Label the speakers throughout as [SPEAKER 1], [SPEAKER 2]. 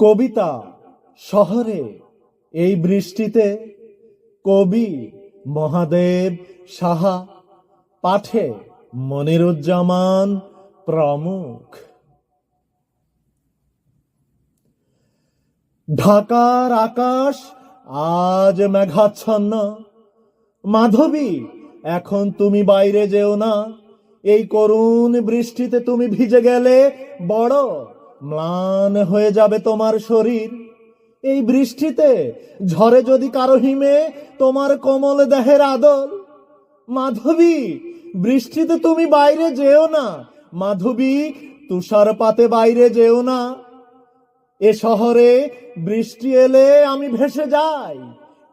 [SPEAKER 1] কবিতা শহরে, এই বৃষ্টিতে কবি মহাদেব সাহা পাঠে মনিরুজ্জামান প্রমুখ। ঢাকার আকাশ আজ মেঘাচ্ছন্ন। মাধবী, এখন তুমি বাইরে যেও না। এই করুণ বৃষ্টিতে তুমি ভিজে গেলে বড় ম্লান হয়ে যাবে তোমার শরীর। এই বৃষ্টিতে ঝড়ে যদি কারও হিমে তোমার কোমল দেহের আদল। মাধবী, বৃষ্টিতে তুমি বাইরে যেও না। মাধবী, তুষারপাতে বাইরে যেও না। এ শহরে বৃষ্টি এলে আমি ভেসে যাই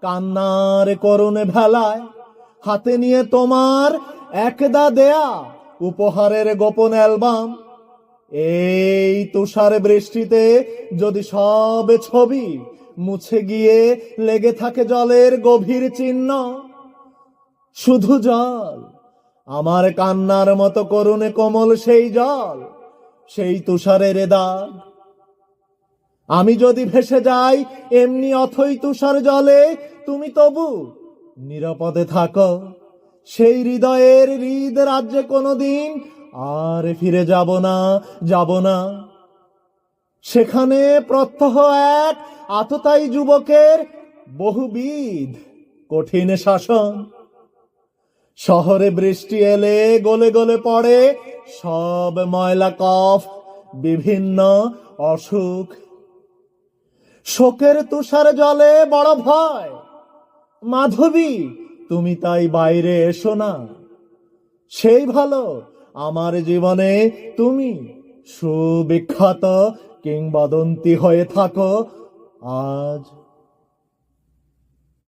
[SPEAKER 1] কান্নার করুণে ভেলায়। হাতে নিয়ে তোমার একদা দেয়া উপহারের গোপন অ্যালবাম। এই তুষার বৃষ্টিতে যদি সব ছবি মুছে গিয়ে লেগে থাকে জলের গভীর চিহ্ন, শুধু জল, আমার কান্নার মতো করুণে কোমল সেই জল, সেই তুষারের দাগ। আমি যদি ভেসে যাই, এমনি অথই তুষার জলে, তুমি তবু নিরাপদে থাকো। সেই হৃদয়ের হৃদ রাজ্যে কোনোদিন আর ফিরে যাব না যাব না। সেখানে প্রত্যহ এক আততাই যুবকের বহুবিধ কঠিন শাসন। শহরে বৃষ্টি এলে গলে গলে পড়ে সব ময়লা কফ, বিভিন্ন অসুখ। শোকের তুষার জলে বড় ভয়। মাধবী, তুমি তাই বাইরে এসো না। সেই ভালো আমার জীবনে তুমি সুবিখ্যাত কিংবদন্তি হয়ে থাকো। আজ